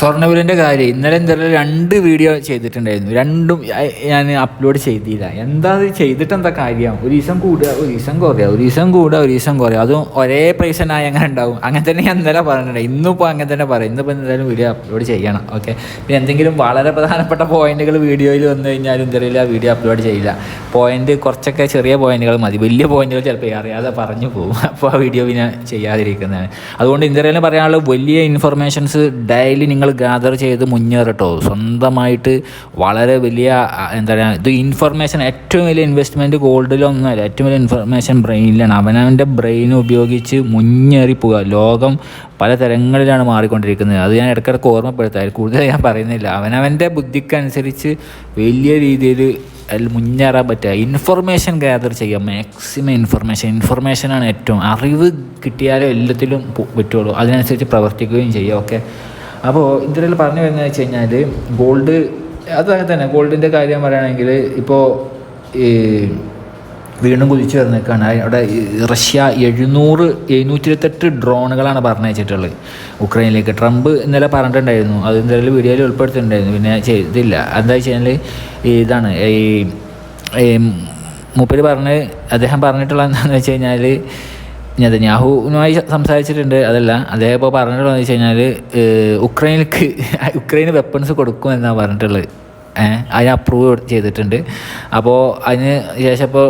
സ്വർണവിലിന്റെ കാര്യം ഇന്നലെ എന്തായാലും രണ്ട് വീഡിയോ ചെയ്തിട്ടുണ്ടായിരുന്നു. രണ്ടും ഞാൻ അപ്ലോഡ് ചെയ്തില്ല. എന്താ അത് ചെയ്തിട്ട് എന്താ കാര്യം? ഒരു ദിവസം കൂടുക ഒരു ദിവസം കുറയുക ഒരു ദിവസം കൂടുക ഒരു ദിവസം കുറയുക. അതും ഒരേ പൈസ ആയി അങ്ങനെ ഉണ്ടാവും. അങ്ങനെ തന്നെ ഞാൻ ഇന്നലെ പറഞ്ഞിട്ടുണ്ട്. ഇന്നിപ്പോൾ അങ്ങനെ തന്നെ പറയും. ഇന്നിപ്പോൾ എന്തായാലും വീഡിയോ അപ്ലോഡ് ചെയ്യണം. ഓക്കെ പിന്നെ എന്തെങ്കിലും വളരെ പ്രധാനപ്പെട്ട പോയിന്റുകൾ വീഡിയോയിൽ വന്നു കഴിഞ്ഞാൽ എന്തായാലും ആ വീഡിയോ അപ്ലോഡ് ചെയ്യില്ല. പോയിന്റ് കുറച്ചൊക്കെ ചെറിയ പോയിന്റുകൾ മതി. വലിയ പോയിന്റുകൾ ചിലപ്പോൾ അറിയാതെ പറഞ്ഞു പോകും. അപ്പോൾ ആ വീഡിയോ പിന്നെ ചെയ്യാതിരിക്കുന്നതാണ്. അതുകൊണ്ട് ഇന്ത്യയിലും പറയാനുള്ള വലിയ ഇൻഫർമേഷൻസ് ഡെയിലി നിങ്ങൾ ഗാദർ ചെയ്ത് മുന്നേറട്ടോ. സ്വന്തമായിട്ട് വളരെ വലിയ എന്താ പറയുക ഇത് ഇൻഫർമേഷൻ ഏറ്റവും വലിയ ഇൻവെസ്റ്റ്മെന്റ് ഗോൾഡിലൊന്നുമല്ല ഏറ്റവും വലിയ ഇൻഫർമേഷൻ ബ്രെയിനിലാണ് അവനവന്റെ ബ്രെയിൻ ഉപയോഗിച്ച് മുന്നേറി പോവുക. ലോകം പല തരങ്ങളിലാണ് മാറിക്കൊണ്ടിരിക്കുന്നത്. അത് ഞാൻ ഇടയ്ക്കിടയ്ക്ക് ഓർമ്മപ്പെടുത്താം. കൂടുതൽ ഞാൻ പറയുന്നില്ല. അവനവന്റെ ബുദ്ധിക്കനുസരിച്ച് വലിയ രീതിയിൽ അതിൽ മുന്നേറാൻ പറ്റുക. ഇൻഫർമേഷൻ ഗ്യാദർ ചെയ്യുക. മാക്സിമം ഇൻഫർമേഷൻ ഇൻഫർമേഷനാണ് ഏറ്റവും അറിവ് കിട്ടിയാലേ എല്ലാത്തിലും പറ്റുള്ളൂ. അതിനനുസരിച്ച് പ്രവർത്തിക്കുകയും ചെയ്യുക. ഓക്കെ അപ്പോൾ ഇതിൽ പറഞ്ഞു വരുന്നത് വെച്ച് കഴിഞ്ഞാൽ ഗോൾഡ് അതൊക്കെ തന്നെ ഗോൾഡിന്റെ കാര്യം പറയുകയാണെങ്കിൽ ഇപ്പോൾ ഈ വീണ്ടും കുതിച്ചു വരുന്നേക്കാണ് അവിടെ റഷ്യ എഴുന്നൂറ് എഴുന്നൂറ്റി ഇരുപത്തെട്ട് ഡ്രോണുകളാണ് പറഞ്ഞയച്ചിട്ടുള്ളത് ഉക്രൈനിലേക്ക്. ട്രംപ് ഇന്നലെ പറഞ്ഞിട്ടുണ്ടായിരുന്നു. അത് എന്തായാലും വീഡിയോയിൽ ഉൾപ്പെടുത്തിയിട്ടുണ്ടായിരുന്നു. പിന്നെ ചെയ്തില്ല. എന്താ വെച്ചാൽ ഇതാണ് ഈ മൂപ്പര് പറഞ്ഞ് അദ്ദേഹം പറഞ്ഞിട്ടുള്ള എന്താണെന്ന് വെച്ച് കഴിഞ്ഞാൽ നെതന്യാഹുവിനുമായി സംസാരിച്ചിട്ടുണ്ട് അതല്ല അദ്ദേഹം ഇപ്പോൾ പറഞ്ഞിട്ടുള്ളതെന്ന് വെച്ച് കഴിഞ്ഞാൽ ഉക്രൈനിലേക്ക് ഉക്രൈന് വെപ്പൺസ് കൊടുക്കും എന്നാണ് പറഞ്ഞിട്ടുള്ളത് അതിന് അപ്രൂവ് ചെയ്തിട്ടുണ്ട് അപ്പോൾ അതിന് ശേഷം ഇപ്പോൾ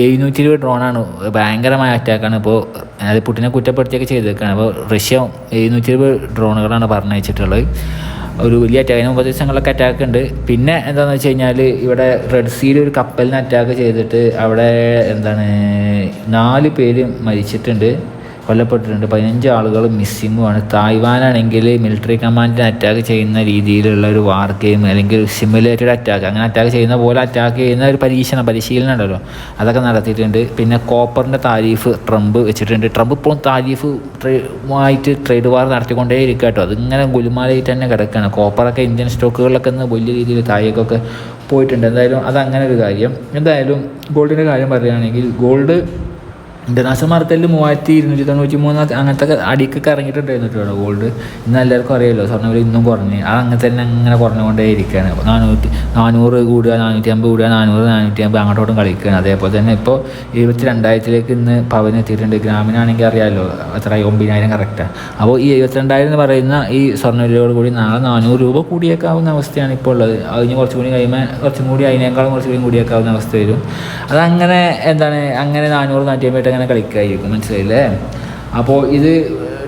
എഴുന്നൂറ്റി ഇരുപത് ഡ്രോണാണ് ഭയങ്കരമായ അറ്റാക്കാണ് ഇപ്പോൾ അത് പുട്ടിനെ കുറ്റപ്പെടുത്തിയൊക്കെ ചെയ്തേക്കാണ് അപ്പോൾ റഷ്യ എഴുന്നൂറ്റി ഇരുപത് ഡ്രോണുകളാണ് പറഞ്ഞയച്ചിട്ടുള്ളത് ഒരു വലിയ അറ്റാക്ക് അതിന് മുമ്പ് ദിവസങ്ങളിലൊക്കെ അറ്റാക്ക് ഉണ്ട്. പിന്നെ എന്താണെന്ന് വെച്ച് കഴിഞ്ഞാൽ ഇവിടെ റെഡ് സീയിൽ ഒരു കപ്പലിന് അറ്റാക്ക് ചെയ്തിട്ട് അവിടെ എന്താണ് നാല് പേര് മരിച്ചിട്ടുണ്ട്. കൊല്ലപ്പെട്ടിട്ടുണ്ട്. പതിനഞ്ച് ആളുകൾ മിസ്സിങ്ങുമാണ്. തായ്വാനാണെങ്കിൽ മിലിറ്ററി കമാൻഡിനെ അറ്റാക്ക് ചെയ്യുന്ന രീതിയിലുള്ള ഒരു വാർ ഗെയിം അല്ലെങ്കിൽ സിമുലേറ്റഡ് അറ്റാക്ക് അങ്ങനെ അറ്റാക്ക് ചെയ്യുന്ന പോലെ അറ്റാക്ക് ചെയ്യുന്ന ഒരു പരീക്ഷണം പരിശീലനം ഉണ്ടല്ലോ. അതൊക്കെ നടത്തിയിട്ടുണ്ട്. പിന്നെ കോപ്പറിന്റെ താരീഫ് ട്രംപ് വെച്ചിട്ടുണ്ട്. ട്രംപ് ഇപ്പോൾ താരീഫ് ആയിട്ട് ട്രേഡ് വാർ നടത്തിക്കൊണ്ടേ ഇരിക്കുക കേട്ടോ. അതിങ്ങനെ ഗുലുമാലായിട്ട് തന്നെ കിടക്കുകയാണ്. കോപ്പറൊക്കെ ഇന്ത്യൻ സ്റ്റോക്കുകളിലൊക്കെ ഇന്ന് വലിയ രീതിയിൽ താഴേക്കൊക്കെ പോയിട്ടുണ്ട്. എന്തായാലും അതങ്ങനെ ഒരു കാര്യം. എന്തായാലും ഗോൾഡിന്റെ കാര്യം പറയുകയാണെങ്കിൽ ഗോൾഡ് ഇന്റർനാഷണൽ മാർക്കറ്റിൽ മൂവായിരത്തി ഇരുന്നൂറ്റി തൊണ്ണൂറ്റി മൂന്ന് അങ്ങനത്തെ അടിക്കൊക്കെ ഇറങ്ങിയിട്ടുണ്ടായിരുന്നു ഗോൾഡ് ഇന്ന് എല്ലാവർക്കും അറിയാമല്ലോ സ്വർണ വില ഇന്നും കുറഞ്ഞ്. അത് അങ്ങനെ തന്നെ അങ്ങനെ കുറഞ്ഞുകൊണ്ടേ ഇരിക്കുകയാണ് അപ്പോൾ നാനൂറ്റി നാനൂറ് കൂടുക നാനൂറ്റി അമ്പത് കൂടുക നാനൂറ് നാനൂറ്റി അമ്പത് അങ്ങോട്ടോട്ടും കളിക്കുകയാണ് അതേപോലെ തന്നെ ഇപ്പോൾ ഇരുപത്തി രണ്ടായിരത്തിലേക്ക് ഇന്ന് പവന് എത്തിയിട്ടുണ്ട്. ഗ്രാമിനാണെങ്കിൽ അറിയാമല്ലോ എത്ര ഒമ്പതിനായിരം കറക്റ്റാണ് അപ്പോൾ ഈ എഴുപത്തിരണ്ടായിരം എന്ന് പറയുന്ന ഈ സ്വർണ വിലയോട് കൂടി നാളെ നാനൂറ് രൂപ കൂടിയേക്കാവുന്ന അവസ്ഥയാണ് ഇപ്പോൾ ഉള്ളത്. അതിന് കുറച്ചും കൂടി കഴിയുമ്പോൾ കുറച്ചും കൂടി അതിനേക്കാളും കുറച്ചും കൂടി കൂടിയേക്കാവുന്ന അവസ്ഥ വരും. അതങ്ങനെ എന്താണ്? അങ്ങനെ നാനൂറ് നാനൂറ്റി അമ്പത് അങ്ങനെ കളിക്കായിരിക്കും മനസ്സിലായില്ലേ? അപ്പോൾ ഇത്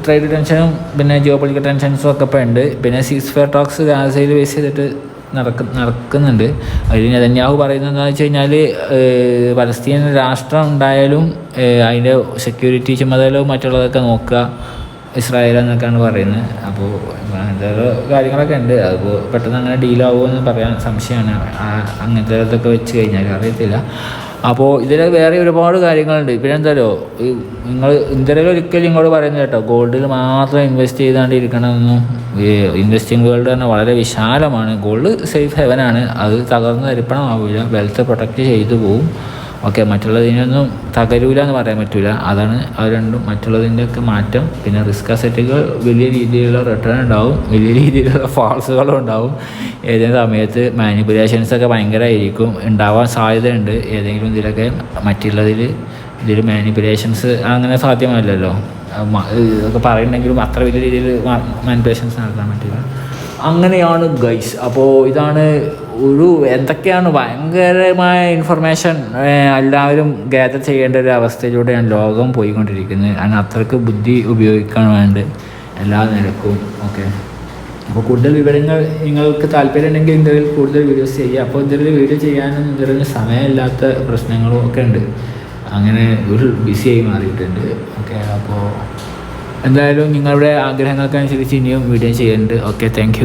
ട്രേഡ് ടെൻഷനും പിന്നെ ജിയോ പൊളിറ്റിക്കൽ ടെൻഷൻസും ഒക്കെ ഇപ്പോൾ ഉണ്ട്. പിന്നെ സീസ് ഫെയർ ടോക്സ് ഗാസയിൽ ബേസ് ചെയ്തിട്ട് നടക്ക നടക്കുന്നുണ്ട്. അതിൽ നെതന്യാഹു പറയുന്നത് വെച്ച് കഴിഞ്ഞാൽ പലസ്തീൻ രാഷ്ട്രം ഉണ്ടായാലും അതിന്റെ സെക്യൂരിറ്റി ചുമതലവും മറ്റുള്ളതൊക്കെ നോക്കുക. ഇസ്രായേൽ എന്നൊക്കെയാണ് പറയുന്നത്. അപ്പോൾ അങ്ങനത്തെ കാര്യങ്ങളൊക്കെ ഉണ്ട്. അതിപ്പോൾ പെട്ടെന്ന് അങ്ങനെ ഡീലാവുമെന്ന് പറയാൻ സംശയമാണ്. അങ്ങനത്തെ ഇതൊക്കെ വെച്ച് കഴിഞ്ഞാൽ അറിയത്തില്ല. അപ്പോൾ ഇതിൽ വേറെ ഒരുപാട് കാര്യങ്ങളുണ്ട്. പിന്നെ എന്തായാലോ ഈ നിങ്ങൾ ഇന്ത്യയിൽ ഒരിക്കലും ഇങ്ങോട്ട് പറയുന്നത് കേട്ടോ. ഗോൾഡിൽ മാത്രം ഇൻവെസ്റ്റ് ചെയ്താണ്ട് ഇരിക്കണമെന്നും ഈ ഇൻവെസ്റ്റിംഗ് വേൾഡ് തന്നെ വളരെ വിശാലമാണ്. ഗോൾഡ് സേഫ് ഹെവനാണ് അത് തകർന്ന് തരിപ്പണമാവില്ല വെൽത്ത് പ്രൊട്ടക്റ്റ് ചെയ്തു പോവും. ഓക്കെ മറ്റുള്ളതിനൊന്നും തകരൂല എന്ന് പറയാൻ പറ്റില്ല അതാണ് അത് രണ്ടും മറ്റുള്ളതിന്റെയൊക്കെ മാറ്റം. പിന്നെ റിസ്ക് അസറ്റുകൾ വലിയ രീതിയിലുള്ള റിട്ടേൺ ഉണ്ടാവും. വലിയ രീതിയിലുള്ള ഫാൾസുകളും ഉണ്ടാവും. ഏതെങ്കിലും സമയത്ത് മാനിപ്പുലേഷൻസ് ഒക്കെ ഭയങ്കരമായിരിക്കും ഉണ്ടാവാൻ സാധ്യതയുണ്ട്. ഏതെങ്കിലും ഇതിലൊക്കെ മറ്റുള്ളതിൽ ഇതിൽ മാനിപ്പുലേഷൻസ് അങ്ങനെ സാധ്യമല്ലല്ലോ. ഇതൊക്കെ പറയുന്നുണ്ടെങ്കിലും അത്ര വലിയ രീതിയിൽ മാനിപ്പുലേഷൻസ് നടത്താൻ പറ്റില്ല. അങ്ങനെയാണ് ഗൈസ് അപ്പോൾ ഇതാണ് ഒരു എന്തൊക്കെയാണ് ഭയങ്കരമായ ഇൻഫർമേഷൻ എല്ലാവരും ഗ്യാദർ ചെയ്യേണ്ട ഒരു അവസ്ഥയിലൂടെയാണ് ലോകം പോയിക്കൊണ്ടിരിക്കുന്നത്. അതിന് അത്രയ്ക്ക് ബുദ്ധി ഉപയോഗിക്കാൻ വേണ്ട എല്ലാ നിരക്കും ഓക്കെ അപ്പോൾ കൂടുതൽ വിവരങ്ങൾ നിങ്ങൾക്ക് താല്പര്യം ഉണ്ടെങ്കിൽ എന്തെങ്കിലും കൂടുതൽ വീഡിയോസ് ചെയ്യുക അപ്പോൾ എന്തെങ്കിലും വീഡിയോ ചെയ്യാനും എന്തെങ്കിലും സമയമില്ലാത്ത പ്രശ്നങ്ങളും ഒക്കെ ഉണ്ട്. അങ്ങനെ ഒരു ബിസിയായി മാറിയിട്ടുണ്ട് ഓക്കെ അപ്പോൾ എന്തായാലും നിങ്ങളുടെ ആഗ്രഹങ്ങൾക്കനുസരിച്ച് ഇനിയും വീഡിയോ ചെയ്യുന്നുണ്ട് ഓക്കെ താങ്ക്